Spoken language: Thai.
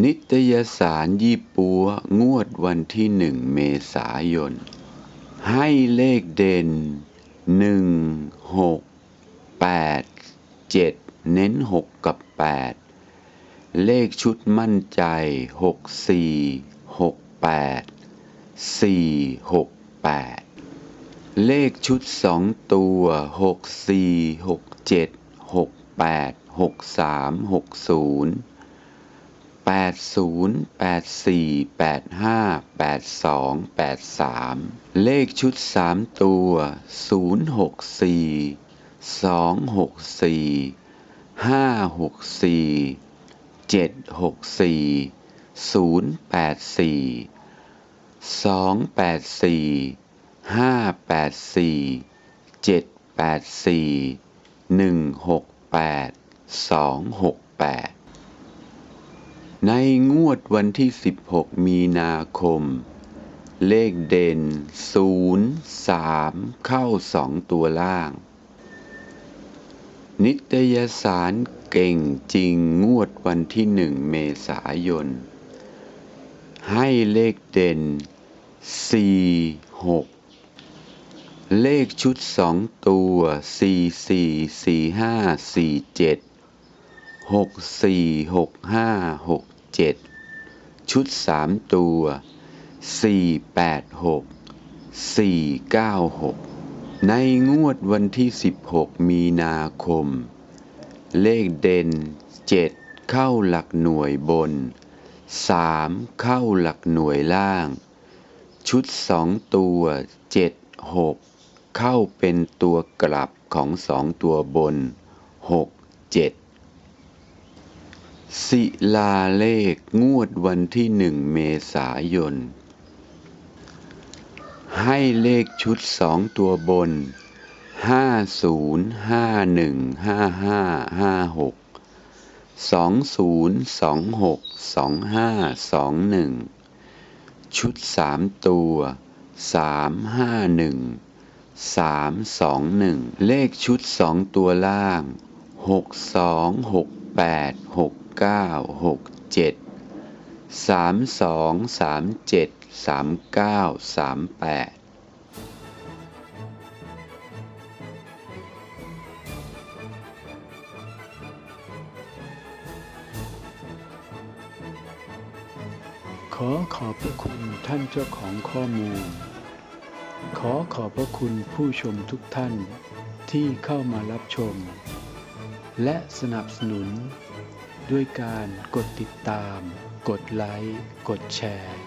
นิตยสารยี่ปัวงวดวันที่หนึ่งเมษายน ให้เลขเด่นหนึ่งหกแปดเจ็ดเน้นหกกับแปดเลขชุดมั่นใจหกสี่หกแปดสี่หกแปดเลขชุดสองตัวหกสี่หกเจ็ดหกแปดหกสามหกศูนย์ 80 84 85 82 83 เลขชุด 3 ตัว 064 264 564 764 084 284 584 784 168 268 ในงวดวันที่ 16 มีนาคม เลขเด่น 0 3 เข้า 2 ตัวล่าง นิตยสารเก่งจริงงวดวันที่ 1 เมษายน ให้เลขเด่น 4 6 เลขชุด 2 ตัว 4 4 4 5 4 7หกสี่หก ห้าหกเจ็ดชุดสามตัวสี่แปดหกสี่เก้าหกในงวดวันที่สิบหกมีนาคม เลขเด่นเจ็ดเข้าหลักหน่วยบนสามเข้าหลักหน่วยล่าง ชุดสองตัวเจ็ดหกเข้าเป็นตัวกลับของสองตัวบนหกเจ็ด ศิลาเลขงวดวันที่หนึ่งเมษายน ให้เลขชุดสองตัวบนห้าศูนย์ห้าหนึ่งห้าห้าห้าหกสองศูนย์สองหกสองห้าสองหนึ่งชุดสามตัวสามห้าหนึ่งสามสองหนึ่งเลขชุดสองตัวล่างหกสองหกแปดหก เก้าหกเจ็ดสามสองสามเจ็ดสามเก้าสามแปดขอขอบพระคุณท่านเจ้าของข้อมูล ขอขอบพระคุณผู้ชมทุกท่านที่เข้ามารับชม และสนับสนุน ด้วยการกดติดตาม กดไลค์ กดแชร์